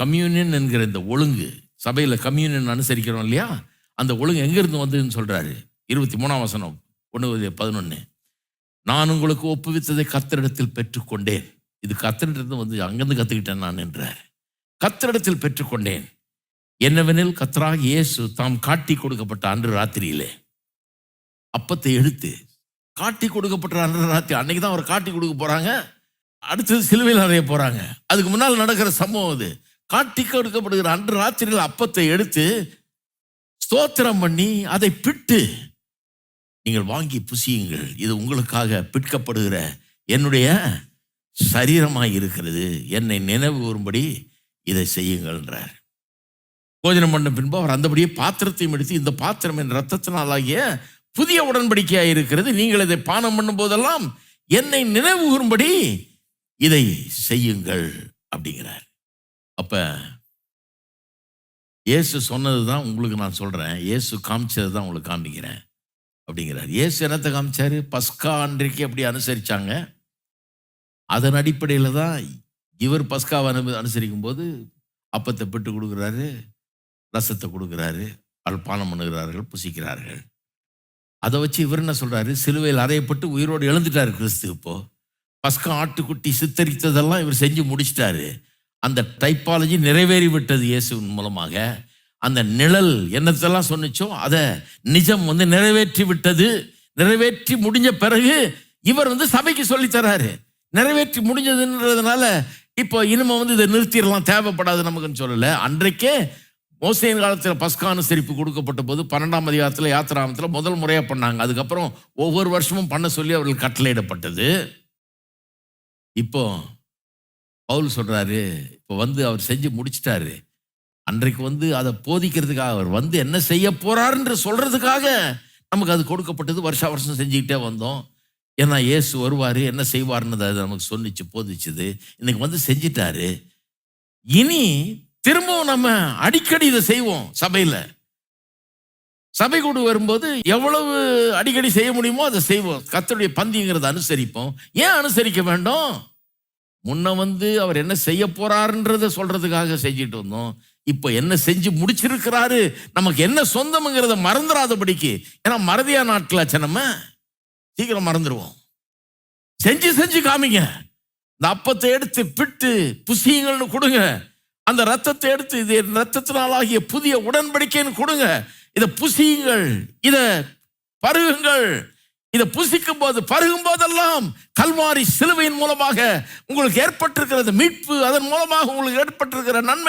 Communion என்கிற இந்த ஒழுங்கு சபையில் கம்யூனியன் அனுசரிக்கிறோம் இல்லையா? அந்த ஒழுங்கு எங்கேருந்து வந்ததுன்னு சொல்கிறாரு இருபத்தி மூணாம் வசனம் ஒன்று பதினொன்று நான் உங்களுக்கு ஒப்புவித்ததை கத்தரிடத்தில் பெற்றுக்கொண்டேன். இது கத்தரிடத்தில் வந்து அங்கேருந்து கற்றுக்கிட்டேன் நான் என்றார். கத்தரிடத்தில் பெற்றுக்கொண்டேன். என்னவெனில் கத்ராக இயேசு தாம் காட்டி கொடுக்கப்பட்ட அன்று ராத்திரியிலே அப்பத்தை எடுத்து காட்டி கொடுக்கப்பட்ட அன்று ராத்திரி அன்னைக்கு தான் அவர் காட்டி கொடுக்க போகிறாங்க அடுத்தது சிலுவையில் அறைய போகிறாங்க அதுக்கு முன்னால் நடக்கிற சம்பவம் அது. காட்டி கொடுக்கப்படுகிற அன்று ராத்திரியில் அப்பத்தை எடுத்து ஸ்தோத்திரம் பண்ணி அதை பிட்டு நீங்கள் வாங்கி புசியுங்கள். இது உங்களுக்காக பிற்கப்படுகிற என்னுடைய சரீரமாக இருக்கிறது. என்னை நினைவு கூறும்படி இதை செய்யுங்கள்ன்றார் போஜனம் பண்ண பின்பு அவர் அந்தபடியே பாத்திரத்தையும் எடுத்து இந்த பாத்திரம் என் ரத்தத்தினாலாகிய புதிய உடன்படிக்கையாக இருக்கிறது. நீங்கள் இதை பானம் பண்ணும் போதெல்லாம் என்னை நினைவு கூறும்படி இதை செய்யுங்கள் அப்படிங்கிறார். அப்போ இயேசு சொன்னது தான் உங்களுக்கு நான் சொல்கிறேன் இயேசு காமிச்சது தான் உங்களுக்கு காமிக்கிறேன் அப்படிங்கிறார். இயேசு என்னத்தை காமிச்சார்? பஸ்கா அன்றைக்கு அப்படி அனுசரிச்சாங்க. அதன் அடிப்படையில் தான் இவர் பஸ்காவை அனு அனுசரிக்கும் போது அப்பத்தை பெட்டு கொடுக்குறாரு ரசத்தை கொடுக்குறாரு அல்பானம் பண்ணுகிறார்கள் புசிக்கிறார்கள். அதை வச்சு இவர் என்ன சொல்கிறாரு சிலுவையில் அறையப்பட்டு உயிரோடு எழுந்துட்டார் கிறிஸ்து இப்போது பஸ்கா ஆட்டுக்குட்டி சித்தரித்ததெல்லாம் இவர் செஞ்சு முடிச்சிட்டாரு. அந்த டைப்பாலஜி நிறைவேறிவிட்டது இயேசுவின் மூலமாக. அந்த நிழல் என்னத்தெல்லாம் சொன்னிச்சோ அதை நிஜம் வந்து நிறைவேற்றி விட்டது நிறைவேற்றி முடிஞ்ச பிறகு இவர் வந்து சபைக்கு சொல்லித்தராரு நிறைவேற்றி முடிஞ்சதுன்றதுனால இப்போ இனிமே வந்து இதை நிறுத்திடலாம் தேவைப்படாது நமக்குன்னு சொல்லலை. அன்றைக்கே மோசையின் காலத்தில் பஸ்கா சிரிப்பு கொடுக்கப்பட்ட போது பன்னெண்டாம் அதிகாரத்தில் யாத்திராமத்தில் முதல் முறையாக பண்ணாங்க. அதுக்கப்புறம் ஒவ்வொரு வருஷமும் பண்ண சொல்லி அவர்கள் கட்டளையிடப்பட்டது. இப்போ பவுல் சொல்கிறாரு இப்போ வந்து அவர் செஞ்சு முடிச்சிட்டாரு. அன்றைக்கு வந்து அதை போதிக்கிறதுக்காக அவர் வந்து என்ன செய்ய போகிறாருன்ற சொல்கிறதுக்காக நமக்கு அது கொடுக்கப்பட்டது வருஷா வருஷம் செஞ்சுக்கிட்டே வந்தோம். ஏன்னா இயேசு வருவார் என்ன செய்வார்னு அது நமக்கு சொன்னிச்சு போதிச்சுது. இன்னைக்கு வந்து செஞ்சிட்டாரு. இனி திரும்பவும் நம்ம அடிக்கடி இதை செய்வோம் சபையில். சபை கூடு வரும்போது எவ்வளவு அடிக்கடி செய்ய முடியுமோ அதை செய்வோம். கத்தருடைய பந்திங்கிறத அனுசரிப்போம். ஏன் அனுசரிக்க வேண்டும்? முன்ன வந்து அவர் என்ன செய்ய போறாருன்றத சொல்றதுக்காக செஞ்சுட்டு வந்தோம். இப்போ என்ன செஞ்சு முடிச்சிருக்கிறாரு நமக்கு என்ன சொந்தம்ங்கிறத மறந்துடாதபடிக்கு ஏன்னா மறதியா நாட்களாச்ச நம்ம. சீக்கிரம் மறந்துடுவோம் செஞ்சு செஞ்சு காமிங்க. இந்த அப்பத்தை எடுத்து பிட்டு புசியுங்கள்னு கொடுங்க. அந்த ரத்தத்தை எடுத்து இது ரத்தத்தினாலாகிய புதிய உடன்படிக்கைன்னு கொடுங்க. இதை புசியுங்கள் இதை பருகுங்கள். இதை புசிக்கும் போது பருகும் போதெல்லாம் கல்வாரி சிலுவையின் மூலமாக உங்களுக்கு ஏற்பட்டிருக்கிறது மீட்பு அதன் மூலமாக உங்களுக்கு ஏற்பட்டிருக்கிற நன்மை